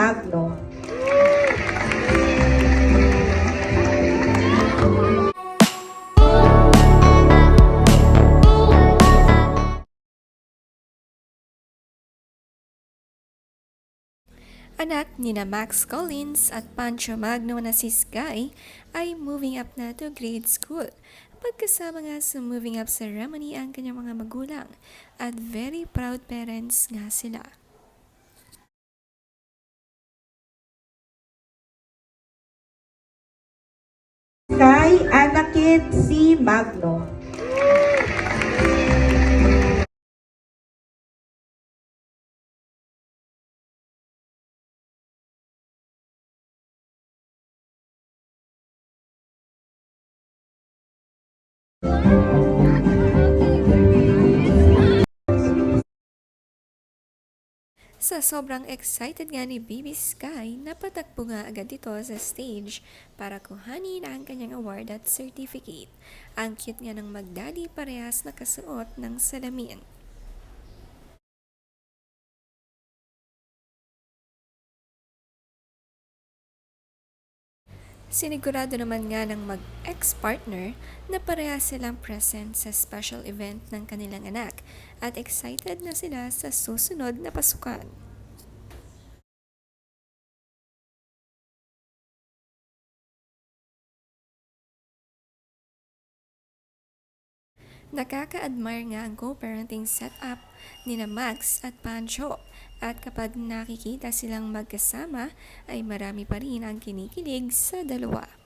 Magno. Anak ni na Max Collins at Pancho Magno na si Sky ay moving up na to grade school. Pagkasama nga sa moving up ceremony ang kanyang mga magulang at very proud parents nga sila. Sky Anakit C. Magno. Sa sobrang excited nga ni Baby Sky, napatakbo nga agad ito sa stage para kuhanin ang kanyang award at certificate. Ang cute nga ng magdaddy parehas nakasuot ng salamin. Sinigurado naman nga ng mag-ex-partner na parehas silang present sa special event ng kanilang anak at excited na sila sa susunod na pasukan. Nakaka-admire nga ang co-parenting setup ni na Max at Pancho at kapag nakikita silang magkasama ay marami pa rin ang kinikilig sa dalawa.